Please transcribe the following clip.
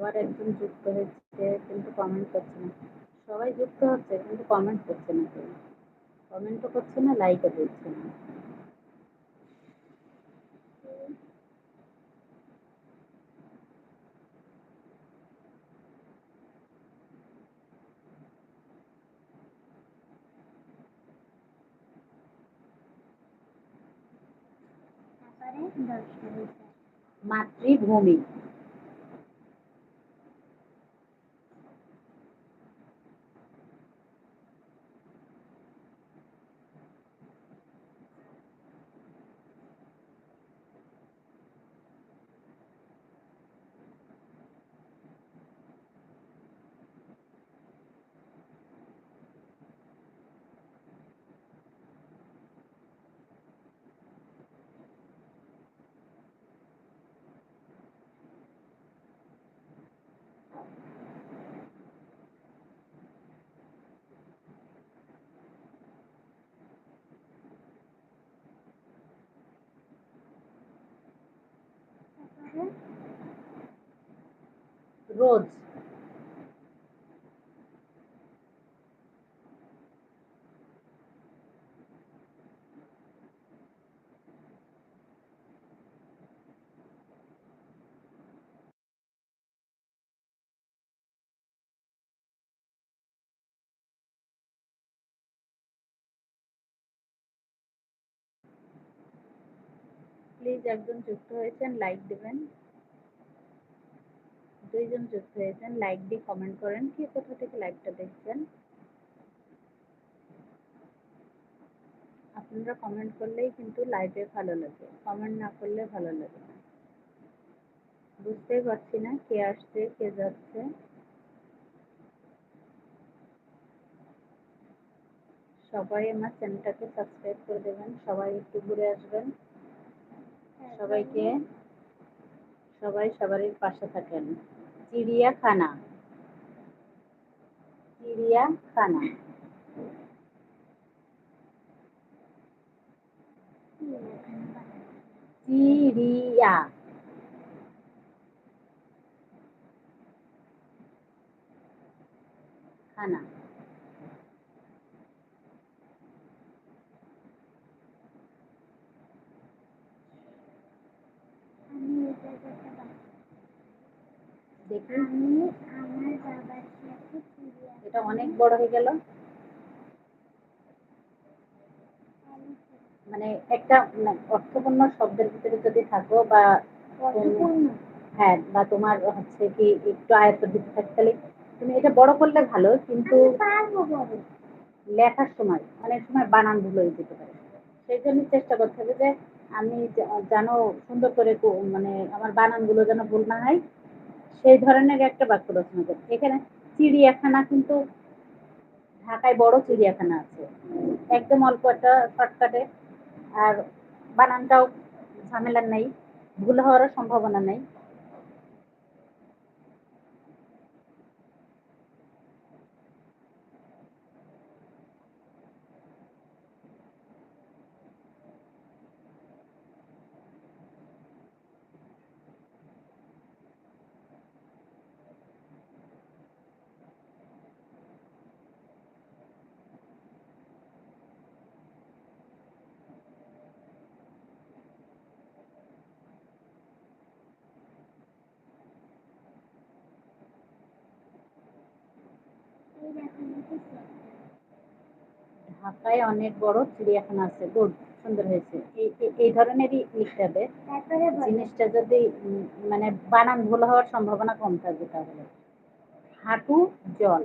আবার একজন যুক্ত হচ্ছে কিন্তু কমেন্ট করছে না। সবাই যুক্ত হচ্ছে কিন্তু কমেন্ট করছে না কেউ। কমেন্টও করছে না লাইকও দিচ্ছে না। মাতৃভূমি। Mm-hmm. roads. প্লিজ একজন যুক্ত হয়েছেন লাইক দেবেন। দুইজন যুক্ত হয়েছেন লাইক দিয়ে কমেন্ট করেন কে কোথা থেকে লাইভটা দেখছেন। আপনারা কমেন্ট করলেই কিন্তু লাইভে ভালো লাগে কমেন্ট না করলে ভালো লাগে না। বুঝতেই পারছি না কে আসছে, কে যাচ্ছে। সবাই আমার চ্যানেলটাকে সাবস্ক্রাইব করে দেবেন, সবাই একটু ঘুরে আসবেন। সবাইকে। সবাই সবারই পাশে থাকেন। চিড়িয়াখানা। চিড়িয়াখানা। চিড়িয়া। খানা। আমি এটা আমার বাবার সাথে অনেক বড় হয়ে গেল। মানে একটা মানে অর্থপূর্ণ শব্দের ভিতরে যদি থাকো বা হ্যাঁ বা তোমার হচ্ছে কি একটু আয়ত্তের ভিতরে থাকে তাহলে তুমি এটা বড় করলে ভালো কিন্তু লেখার সময় অনেক সময় বানান ভুল হয়ে যেতে পারে। সেই জন্য চেষ্টা করতে হবে যে আমি যেন সুন্দর করে মানে আমার বানানগুলো যেন ভুল না হয়, সেই ধরনের একটা বাক্য রচনা করি এখানে চিড়িয়াখানা কিন্তু ঢাকায় বড় চিড়িয়াখানা আছে। একদম অল্প একটা শর্টকাটে আর বানানটাও ঝামেলার নেই, ভুল হওয়ারও সম্ভাবনা নেই। ঢাকায় অনেক বড় চিড়িয়াখানা আছে। গুড সুন্দর হয়েছে। এই ধরনেরই লিখতে হবে জিনিসটা যদি মানে বানান ভুল হওয়ার সম্ভাবনা কম থাকবে তাহলে। হাঁটু জল।